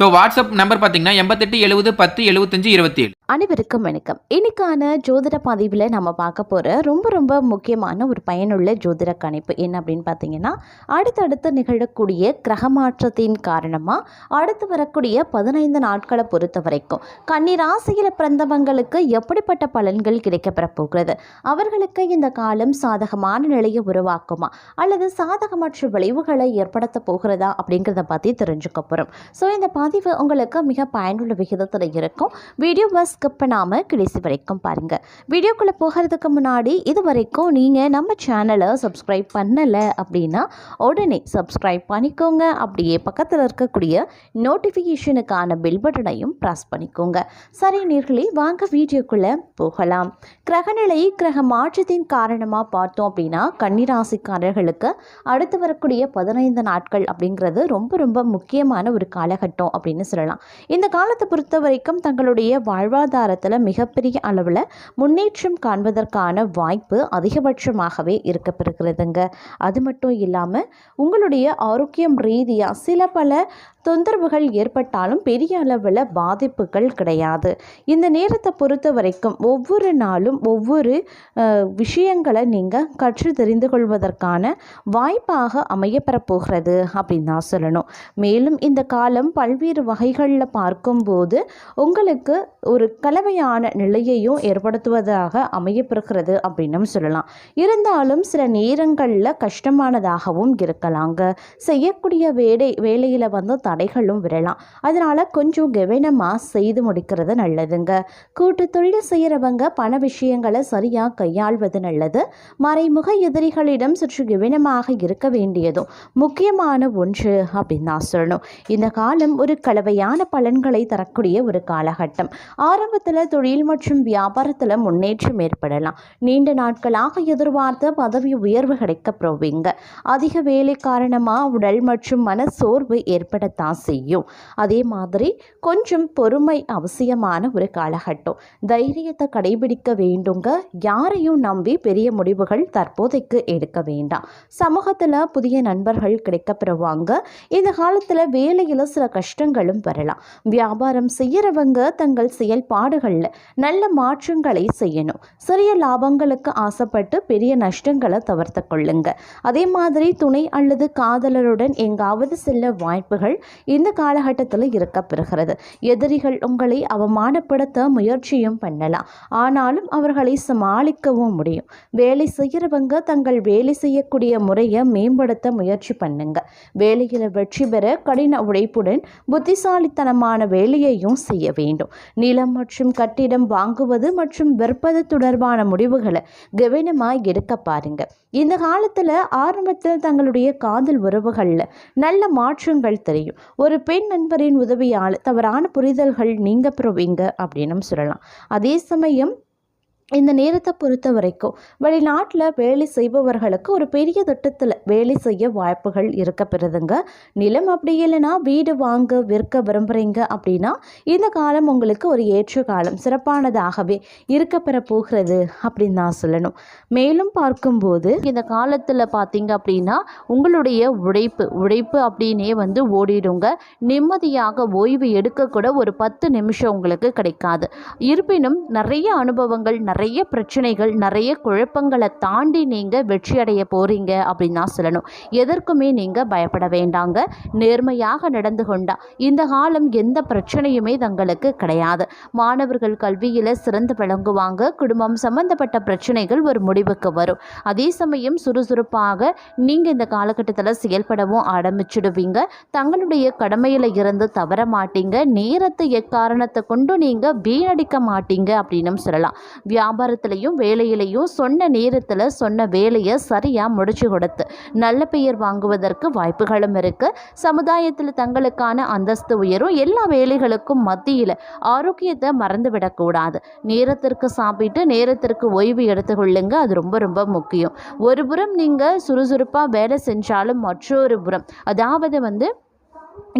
So WhatsApp number பார்த்தீங்கன்னா எண்பத்தெட்டு எழுபது பத்து எழுபத்தஞ்சு இருபத்தி ஏழு அனைவருக்கும் வணக்கம். இன்னைக்கான ஜோதிட பதிவில் நம்ம பார்க்க போகிற ரொம்ப ரொம்ப முக்கியமான ஒரு பயனுள்ள ஜோதிட கணிப்பு என்ன அப்படின்னு பார்த்தீங்கன்னா அடுத்தடுத்து நிகழக்கூடிய கிரக மாற்றத்தின் காரணமாக அடுத்து வரக்கூடிய பதினைந்து நாட்களை பொறுத்த வரைக்கும் கன்னிராசியில் பிறந்தவங்களுக்கு எப்படிப்பட்ட பலன்கள் கிடைக்கப்பெற போகிறது? அவர்களுக்கு இந்த காலம் சாதகமான நிலையை உருவாக்குமா? அல்லது சாதகமற்ற விளைவுகளை ஏற்படுத்த போகிறதா அப்படிங்கிறத பற்றி தெரிஞ்சுக்க போகிறோம் ஸோ இந்த பதிவு உங்களுக்கு மிக பயனுள்ள விகிதத்தில் இருக்கும். வீடியோவை ஸ்கிப் பண்ணாமல் கடைசி வரைக்கும் பாருங்கள் வீடியோக்குள்ளே போகிறதுக்கு முன்னாடி இது வரைக்கும் நீங்கள் நம்ம சேனலை சப்ஸ்கிரைப் பண்ணலை அப்படின்னா உடனே சப்ஸ்கிரைப் பண்ணிக்கோங்க. அப்படியே பக்கத்தில் இருக்கக்கூடிய நோட்டிஃபிகேஷனுக்கான பில் பட்டனையும் ப்ரெஸ் பண்ணிக்கோங்க. சரி நீர்களே வாங்க வீடியோக்குள்ளே போகலாம். கிரகநிலை கிரக மாற்றத்தின் காரணமாக பார்த்தோம் அப்படின்னா கன்னிராசிக்காரர்களுக்கு அடுத்து வரக்கூடிய பதினைந்து நாட்கள் அப்படிங்கிறது ரொம்ப ரொம்ப முக்கியமான ஒரு காலகட்டம் அப்படின்னு சொல்லலாம். இந்த காலத்தை பொறுத்த வரைக்கும் தங்களுடைய வாழ்வாதாரத்தில் மிகப்பெரிய அளவில் முன்னேற்றம் காண்பதற்கான வாய்ப்பு அதிகபட்சமாகவே இருக்கப்பெறுகிறதுங்க. அது மட்டும் இல்லாமல் உங்களுடைய ஆரோக்கியம் ரீதியாக சில பல தொந்தரவுகள் ஏற்பட்டாலும் பெரிய அளவில் பாதிப்புகள் கிடையாது. இந்த நேரத்தை பொறுத்த வரைக்கும் ஒவ்வொரு நாளும் ஒவ்வொரு விஷயங்களை நீங்கள் கற்று தெரிந்து கொள்வதற்கான வாய்ப்பாக அமையப்பெறப் போகிறது அப்படின்னு தான் சொல்லணும். மேலும் இந்த காலம் பல்வேறு பல்வேறு வகைகளில் பார்க்கும்போது உங்களுக்கு ஒரு கலவையான நிலையையும் ஏற்படுத்துவதாக அமையப்பெறுகிறது அப்படின்னும் சொல்லலாம். இருந்தாலும் சில நேரங்களில் கஷ்டமானதாகவும் இருக்கலாங்க. செய்யக்கூடிய வேலை வேலையில் வந்து தடைகளும் விரலாம். அதனால் கொஞ்சம் கவனமாக செய்து முடிக்கிறது நல்லதுங்க. கூட்டு தொழில் செய்கிறவங்க பண விஷயங்களை சரியாக கையாள்வது நல்லது. மறைமுக எதிரிகளிடம் சற்று கவனமாக இருக்க வேண்டியதும் முக்கியமான ஒன்று அப்படின்னு நான் சொல்லணும். இந்த காலம் ஒரு கலவையான பலன்களை தரக்கூடிய ஒரு காலகட்டம். ஆரம்பத்தில் தொழில் மற்றும் வியாபாரத்தில் முன்னேற்றம் ஏற்படலாம். நீண்ட நாட்களாக எதிர்பார்த்த பதவி உயர்வு கிடைக்க போவீங்க அதிக வேலை காரணமாக உடல் மற்றும் மன சோர்வு ஏற்படத்தான் செய்யும். அதே மாதிரி கொஞ்சம் பொறுமை அவசியமான ஒரு காலகட்டம். தைரியத்தை கடைபிடிக்க வேண்டுங்க. யாரையும் நம்பி பெரிய முடிவுகள் தற்போதைக்கு எடுக்க வேண்டாம். சமூகத்தில் புதிய நண்பர்கள் கிடைக்கப்பெறுவாங்க. இந்த காலத்தில் வேலையில் சில கஷ்டம் நஷ்டங்களும் வரலாம். வியாபாரம் செய்கிறவங்க தங்கள் செயல்பாடுகளில் நல்ல மாற்றங்களை செய்யணும். சிறிய லாபங்களுக்கு ஆசைப்பட்டு பெரிய நஷ்டங்களை தவிர்த்து கொள்ளுங்க. அதே மாதிரி துணை அல்லது காதலருடன் எங்காவது செல்ல வாய்ப்புகள் இந்த காலகட்டத்தில் இருக்கப்பெறுகிறது. எதிரிகள் உங்களை அவமானப்படுத்த முயற்சியும் பண்ணலாம். ஆனாலும் அவர்களை சமாளிக்கவும் முடியும். வேலை செய்கிறவங்க தங்கள் வேலை செய்யக்கூடிய முறையை மேம்படுத்த முயற்சி பண்ணுங்க. வேலையில் வெற்றி பெற கடின உழைப்புடன் புத்திசாலித்தனமான வேலையையும் செய்ய வேண்டும். நிலம் மற்றும் கட்டிடம் வாங்குவது மற்றும் விற்பது தொடர்பான முடிவுகளை கவனமாக எடுக்க பாருங்க. இந்த காலத்தில் ஆரம்பத்தில் தங்களுடைய காதல் உறவுகளில் நல்ல மாற்றங்கள் தெரியும். ஒரு பெண் நண்பரின் உதவியால் தவறான புரிதல்கள் நீங்க பெறுவீங்க அப்படின்னும் சொல்லலாம். அதே சமயம் இந்த நேரத்தை பொறுத்த வரைக்கும் வெளிநாட்டில் வேலை செய்பவர்களுக்கு ஒரு பெரிய திட்டத்தில் வேலை செய்ய வாய்ப்புகள் இருக்கப்பெறுதுங்க நிலம் அப்படி இல்லைன்னா வீடு வாங்க விற்க விரும்புகிறீங்க அப்படின்னா இந்த காலம் உங்களுக்கு ஒரு ஏற்ற காலம் சிறப்பானதாகவே இருக்கப்பெற போகிறது அப்படின்னு நான் சொல்லணும். மேலும் பார்க்கும்போது இந்த காலத்தில் பார்த்தீங்க அப்படின்னா உங்களுடைய உழைப்பு உழைப்பு அப்படின்னே வந்து ஓடிடுங்க. நிம்மதியாக ஓய்வு எடுக்கக்கூட ஒரு பத்து நிமிஷம் உங்களுக்கு கிடைக்காது. இருப்பினும் நிறைய அனுபவங்கள் நிறைய நிறைய பிரச்சனைகள் நிறைய குழப்பங்களை தாண்டி நீங்கள் வெற்றி அடைய போகிறீங்க அப்படின்னு தான் சொல்லணும். எதற்குமே நீங்கள் பயப்பட வேண்டாங்க. நேர்மையாக நடந்து கொண்டா இந்த காலம் எந்த பிரச்சனையுமே தங்களுக்கு கிடையாது. மாணவர்கள் கல்வியில் சிறந்து விளங்குவாங்க. குடும்பம் சம்பந்தப்பட்ட பிரச்சனைகள் ஒரு முடிவுக்கு வரும். அதே சமயம் சுறுசுறுப்பாக நீங்கள் இந்த காலகட்டத்தில் செயல்படவும் ஆரம்பிச்சிடுவீங்க. தங்களுடைய கடமையில் இருந்து தவற மாட்டீங்க. நேரத்தை எக்காரணத்தை கொண்டு நீங்கள் வீணடிக்க மாட்டீங்க அப்படின்னும் சொல்லலாம். வியா வியாபாரத்திலையும் வேலையிலையும் சொன்ன நேரத்தில் சொன்ன வேலையை சரியாக முடிச்சு கொடுத்து நல்ல பெயர் வாங்குவதற்கு வாய்ப்புகளும் இருக்குது சமுதாயத்தில் தங்களுக்கான அந்தஸ்து உயரும். எல்லா வேலைகளுக்கும் மத்தியில் ஆரோக்கியத்தை மறந்து விடக்கூடாது. நேரத்திற்கு சாப்பிட்டு நேரத்திற்கு ஓய்வு எடுத்துக்கொள்ளுங்க. அது ரொம்ப ரொம்ப முக்கியம். ஒரு புறம் நீங்கள் சுறுசுறுப்பாக வேலை செஞ்சாலும் மற்றொரு புறம் அதாவது வந்து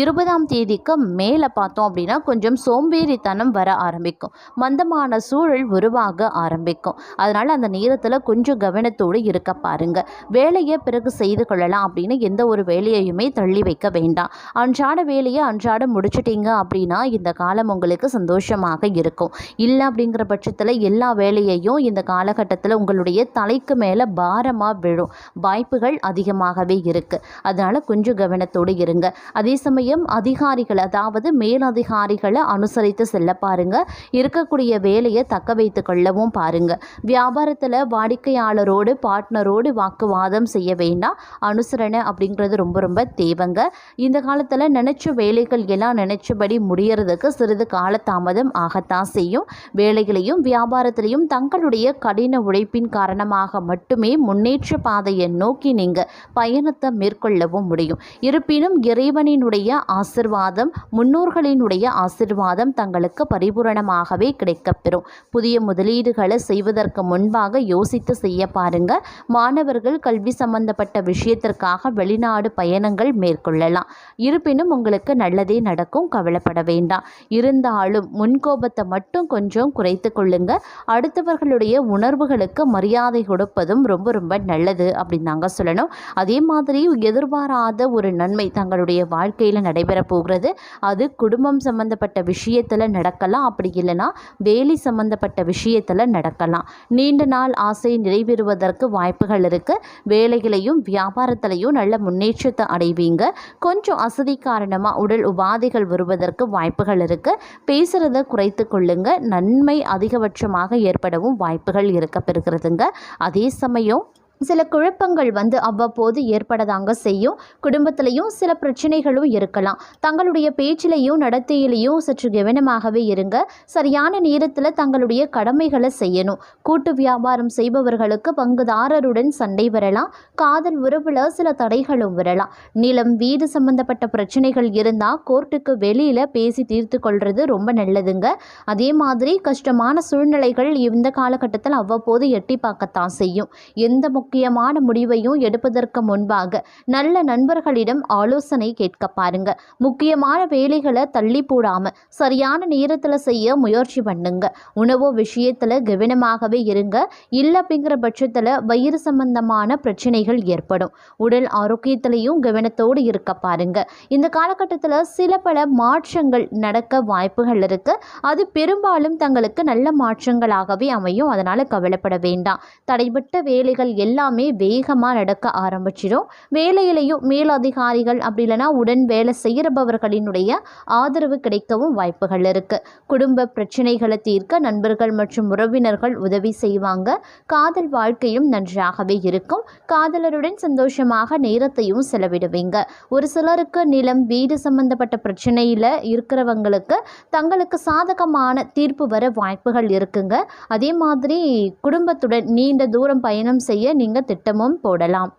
இருபதாம் தேதிக்கு மேலே பார்த்தோம் அப்படின்னா கொஞ்சம் சோம்பேறித்தனம் வர ஆரம்பிக்கும். மந்தமான சூழல் உருவாக ஆரம்பிக்கும். அதனால் அந்த நேரத்தில் கொஞ்சம் கவனத்தோடு இருக்க பாருங்கள் வேலையை பிறகு செய்து கொள்ளலாம் அப்படின்னு எந்த ஒரு வேலையையுமே தள்ளி வைக்க வேண்டாம். அன்றாட வேலையை அன்றாட முடிச்சிட்டீங்க அப்படின்னா இந்த காலம் உங்களுக்கு சந்தோஷமாக இருக்கும். இல்லை அப்படிங்கிற பட்சத்தில் எல்லா வேலையையும் இந்த காலகட்டத்தில் உங்களுடைய தலைக்கு மேலே பாரமாக விழும். வாய்ப்புகள் அதிகமாகவே இருக்குது அதனால் கொஞ்சம் கவனத்தோடு இருங்க. அதே சமயம் அதிகாரிகள் அதாவது மேலதிகாரிகளை அனுசரித்து செல்ல பாருங்க. இருக்கக்கூடிய வேலையை தக்க வைத்து கொள்ளவும் பாருங்க. வியாபாரத்தில் வாடிக்கையாளரோடு பார்ட்னரோடு வாக்குவாதம் செய்ய வேண்டாம். அனுசரணை அப்படிங்கிறது ரொம்ப ரொம்ப தேவைங்க. இந்த காலத்தில் நினச்ச வேலைகள் எல்லாம் நினைச்சபடி முடியறதுக்கு சிறிது காலதாமதம் ஆகத்தான் செய்யும். வேலைகளையும் வியாபாரத்திலையும் தங்களுடைய கடின உழைப்பின் காரணமாக மட்டுமே முன்னேற்ற பாதையை நோக்கி நீங்கள் பயணத்தை மேற்கொள்ளவும் முடியும். இருப்பினும் இறைவனினுடைய ஆசிர்வாதம் முன்னோர்களினுடைய ஆசிர்வாதம் தங்களுக்கு பரிபூரணமாகவே கிடைக்கப்பெறும். புதிய முதலீடுகளை செய்வதற்கு முன்பாக யோசித்து செய்ய பாருங்க. மாணவர்கள் கல்வி சம்பந்தப்பட்ட விஷயத்திற்காக வெளிநாடு பயணங்கள் மேற்கொள்ளலாம். இருப்பினும் உங்களுக்கு நல்லதே நடக்கும் கவலைப்பட வேண்டாம். இருந்தாலும் முன்கோபத்தை மட்டும் கொஞ்சம் குறைத்து கொள்ளுங்க. அடுத்தவர்களுடைய உணர்வுகளுக்கு மரியாதை கொடுப்பதும் ரொம்ப ரொம்ப நல்லது அப்படின்னு நாங்கள் சொல்லணும். அதே மாதிரி எதிர்பாராத ஒரு நன்மை தங்களுடைய வாழ்க்கை வாழ்க்கையில் நடைபெற போகிறது. அது குடும்பம் சம்பந்தப்பட்ட விஷயத்தில் நடக்கலாம். அப்படி இல்லைன்னா வேலை சம்பந்தப்பட்ட விஷயத்தில் நடக்கலாம். நீண்ட நாள் ஆசை நிறைவேறுவதற்கு வாய்ப்புகள் இருக்குது வேலைகளையும் வியாபாரத்திலையும் நல்ல முன்னேற்றத்தை அடைவீங்க. கொஞ்சம் அசதி காரணமாக உடல் உபாதைகள் வருவதற்கு வாய்ப்புகள் இருக்குது பேசுகிறத குறைத்து கொள்ளுங்க. நன்மை அதிகபட்சமாக ஏற்படவும் வாய்ப்புகள் இருக்க பெறுகிறதுங்க அதே சமயம் சில குழப்பங்கள் வந்து அவ்வப்போது ஏற்படதாங்க செய்யும். குடும்பத்திலையும் சில பிரச்சனைகளும் இருக்கலாம். தங்களுடைய பேச்சிலையும் நடத்தையிலையும் சற்று கவனமாகவே இருங்க. சரியான நேரத்தில் தங்களுடைய கடமைகளை செய்யணும். கூட்டு வியாபாரம் செய்பவர்களுக்கு பங்குதாரருடன் சண்டை வரலாம். காதல் உறவில் சில தடைகளும் வரலாம். நிலம் வீடு சம்பந்தப்பட்ட பிரச்சனைகள் இருந்தால் கோர்ட்டுக்கு வெளியில் பேசி தீர்த்து கொள்வது ரொம்ப நல்லதுங்க. அதே மாதிரி கஷ்டமான சூழ்நிலைகள் இந்த காலகட்டத்தில் அவ்வப்போது எட்டி பார்க்கத்தான் செய்யும். எந்த முக்கியமான முடிவையும் எடுப்பதற்கு முன்பாக நல்ல நண்பர்களிடம் ஆலோசனை கேட்க பாருங்க. முக்கியமான வேலைகளை தள்ளி போடாம சரியான நேரத்தில் செய்ய முயற்சி பண்ணுங்க. உணவு விஷயத்தில் கவனமாகவே இருங்க. இல்லை அப்படிங்கிற பட்சத்தில் வயிறு சம்பந்தமான பிரச்சனைகள் ஏற்படும். உடல் ஆரோக்கியத்திலையும் கவனத்தோடு இருக்க பாருங்க. இந்த காலகட்டத்தில் சில பல மாற்றங்கள் நடக்க வாய்ப்புகள் இருக்கு. அது பெரும்பாலும் தங்களுக்கு நல்ல மாற்றங்களாகவே அமையும். அதனால கவலைப்பட வேண்டாம். தடைபட்ட வேலைகள் எல்லாம் எல்லாமே வேகமாக நடக்க ஆரம்பிச்சிடும் வேலையிலையும் மேலதிகாரிகள் அப்படி இல்லைன்னா உடன் வேலை செய்கிறபவர்களினுடைய ஆதரவு கிடைக்கவும் வாய்ப்புகள் இருக்கு. குடும்ப பிரச்சனைகளை தீர்க்க நண்பர்கள் மற்றும் உறவினர்கள் உதவி செய்வாங்க. காதல் வாழ்க்கையும் நன்றாகவே இருக்கும். காதலருடன் சந்தோஷமாக நேரத்தையும் செலவிடுவீங்க. ஒரு சிலருக்கு நிலம் வீடு சம்பந்தப்பட்ட பிரச்சனையில் இருக்கிறவங்களுக்கு தங்களுக்கு சாதகமான தீர்ப்பு வர வாய்ப்புகள் இருக்குங்க. அதே மாதிரி குடும்பத்துடன் நீண்ட தூரம் பயணம் செய்ய நீங்கள் திட்டமும் போடலாம்.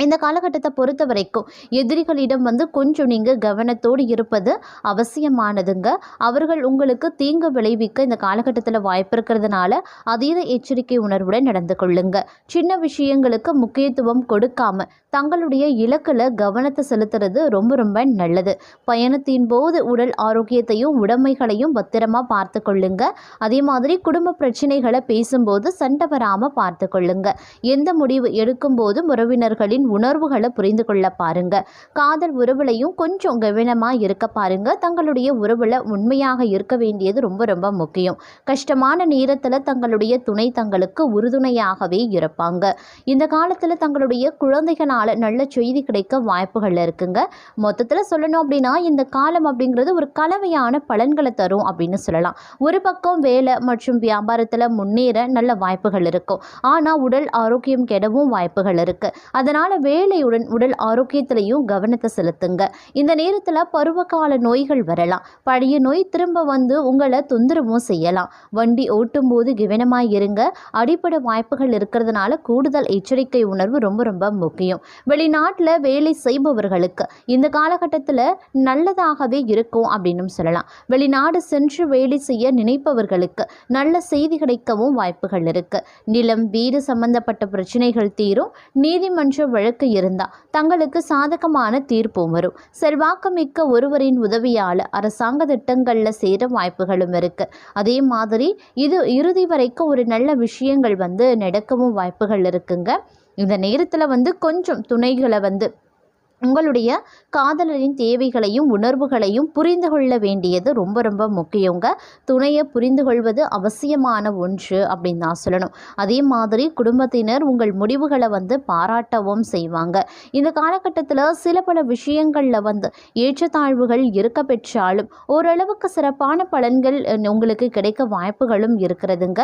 இந்த காலகட்டத்தை பொறுத்த வரைக்கும் எதிரிகளிடம் வந்து கொஞ்சம் நீங்கள் கவனத்தோடு இருப்பது அவசியமானதுங்க. அவர்கள் உங்களுக்கு தீங்கு விளைவிக்க இந்த காலகட்டத்தில் வாய்ப்பு இருக்கிறதுனால அதீத எச்சரிக்கை உணர்வுடன் நடந்து கொள்ளுங்க. சின்ன விஷயங்களுக்கு முக்கியத்துவம் கொடுக்காம தங்களுடைய இலக்கில் கவனத்தை செலுத்துறது ரொம்ப ரொம்ப நல்லது. பயணத்தின் போது உடல் ஆரோக்கியத்தையும் உடைமைகளையும் பத்திரமா பார்த்து கொள்ளுங்க. அதே மாதிரி குடும்ப பிரச்சனைகளை பேசும்போது சண்டை வராமல் பார்த்து கொள்ளுங்க. எந்த முடிவு எடுக்கும் போதும் உறவினர்களின் உணர்வுகளை புரிந்து கொள்ள பாருங்க. காதல் உறவுலையும் கொஞ்சம் கவனமாக இருக்க பாருங்க. தங்களுடைய உறவுல உண்மையாக இருக்க வேண்டியது ரொம்ப ரொம்ப முக்கியம். கஷ்டமான நேரத்தில் தங்களுடைய துணை தங்களுக்கு உறுதுணையாகவே இருப்பாங்க. இந்த காலத்தில் தங்களுடைய குழந்தைகளால் நல்ல செய்தி கிடைக்க வாய்ப்புகள் இருக்குங்க. மொத்தத்தில் சொல்லணும் அப்படின்னா இந்த காலம் அப்படிங்கிறது ஒரு கலவையான பலன்களை தரும் அப்படின்னு சொல்லலாம். ஒரு பக்கம் வேலை மற்றும் வியாபாரத்தில் முன்னேற நல்ல வாய்ப்புகள் இருக்கும். ஆனால் உடல் ஆரோக்கியம் கெடவும் வாய்ப்புகள் இருக்கு. அதனால் வேலையுடன் உடல் ஆரோக்கியத்திலையும் கவனத்தை செலுத்துங்க. இந்த நேரத்தில் பருவகால நோய்கள் வரலாம். பழைய நோய் திரும்ப வந்து உங்களை தொந்தரவும் செய்யலாம். வண்டி ஓட்டும் போது கவனமாக இருங்க. அடிப்படை வாய்ப்புகள் இருக்கிறதுனால கூடுதல் எச்சரிக்கை உணர்வு ரொம்ப ரொம்ப முக்கியம். வெளிநாட்டில் வேலை செய்பவர்களுக்கு இந்த காலகட்டத்தில் நல்லதாகவே இருக்கும் அப்படின்னு சொல்லலாம். வெளிநாடு சென்று வேலை செய்ய நினைப்பவர்களுக்கு நல்ல செய்தி கிடைக்கவும் வாய்ப்புகள் இருக்கு. நிலம் வீடு சம்பந்தப்பட்ட பிரச்சனைகள் தீரும். நீதிமன்ற வழக்கு இருந்தால் தங்களுக்கு சாதகமான தீர்ப்பும் வரும். செல்வாக்குமிக்க ஒருவரின் உதவியால் அரசாங்க திட்டங்களில் சேர வாய்ப்புகளும் இருக்குது அதே மாதிரி இது இறுதி வரைக்கும் ஒரு நல்ல விஷயங்கள் வந்து நடக்கவும் வாய்ப்புகள் இருக்குங்க. இந்த நேரத்தில் வந்து கொஞ்சம் துணைகளை வந்து உங்களுடைய காதலரின் தேவைகளையும் உணர்வுகளையும் புரிந்து கொள்ள வேண்டியது ரொம்ப ரொம்ப முக்கியங்க. துணையை புரிந்து கொள்வது அவசியமான ஒன்று அப்படின்னு தான் சொல்லணும். அதே மாதிரி குடும்பத்தினர் உங்கள் முடிவுகளை வந்து பாராட்டவும் செய்வாங்க. இந்த காலகட்டத்தில் சில பல விஷயங்களில் வந்து ஏற்றத்தாழ்வுகள் இருக்க பெற்றாலும் ஓரளவுக்கு சிறப்பான பலன்கள் உங்களுக்கு கிடைக்க வாய்ப்புகளும் இருக்கிறதுங்க.